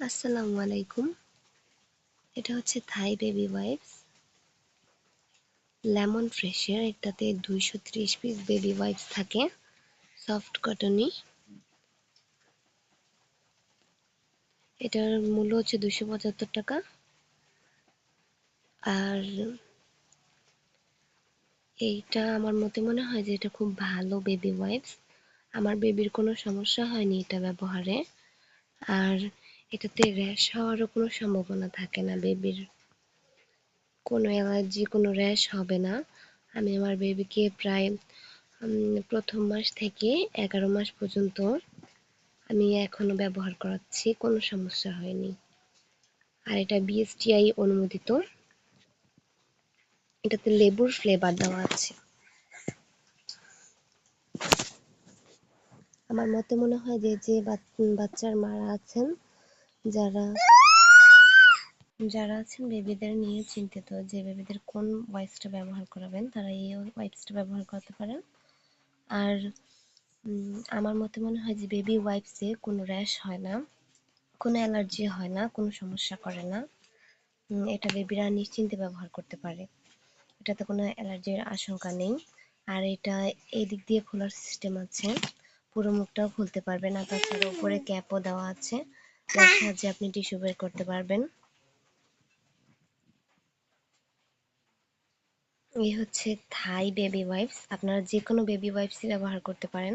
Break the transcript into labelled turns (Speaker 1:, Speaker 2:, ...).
Speaker 1: আসসালামু আলাইকুম এটা হচ্ছে থাই বেবি ওয়াইপস। লেমন ফ্রেশের এটাতে দুইশো ত্রিশ পিস বেবি ওয়াইপস থাকে। সফট কটনই। এটার মূল্য হচ্ছে দুশো পঁচাত্তর টাকা। আর এইটা আমার মতে মনে হয় যে এটা খুব ভালো বেবি ওয়াইপস। আমার বেবির কোনো সমস্যা হয়নি এটা ব্যবহারে। আর এটাতে র্যাশ হওয়ারও কোনো সম্ভাবনা থাকে না বেবির কোনো অ্যালার্জি কোনো র্যাশ হবে না। আমি আমার বেবিকে প্রায় প্রথম মাস থেকে এগারো মাস পর্যন্ত আমি এখনও ব্যবহার করাচ্ছি, কোনো সমস্যা হয়নি। আর এটা বিএসটিআই অনুমোদিত। এটাতে লেবুর ফ্লেভার দেওয়া আছে। আমার মতে মনে হয় যে যে বাচ্চার মারা আছেন যারা যারা আছেন বেবিদের নিয়ে চিন্তিত যে বেবিদের কোন ওয়াইপসটা ব্যবহার করাবেন, তারা এই ওয়াইপসটা ব্যবহার করতে পারেন। আর আমার মতে মনে হয় যে বেবি ওয়াইপসে কোনো র্যাশ হয় না, কোনো অ্যালার্জি হয় না, কোনো সমস্যা করে না। এটা বেবিরা নিশ্চিন্তে ব্যবহার করতে পারে। এটাতে কোনো অ্যালার্জির আশঙ্কা নেই। আর এটা এই দিক দিয়ে খোলার সিস্টেম আছে। পুরো মুখটাও খুলতে পারবেন আর তাছাড়া উপরে ক্যাপও দেওয়া আছে। সাহায্যে আপনি টিস্যু বের করতে পারবেন। এই হচ্ছে থাই বেবি ওয়াইপস। আপনারা যে কোনো বেবি ওয়াইপসই ব্যবহার করতে পারেন।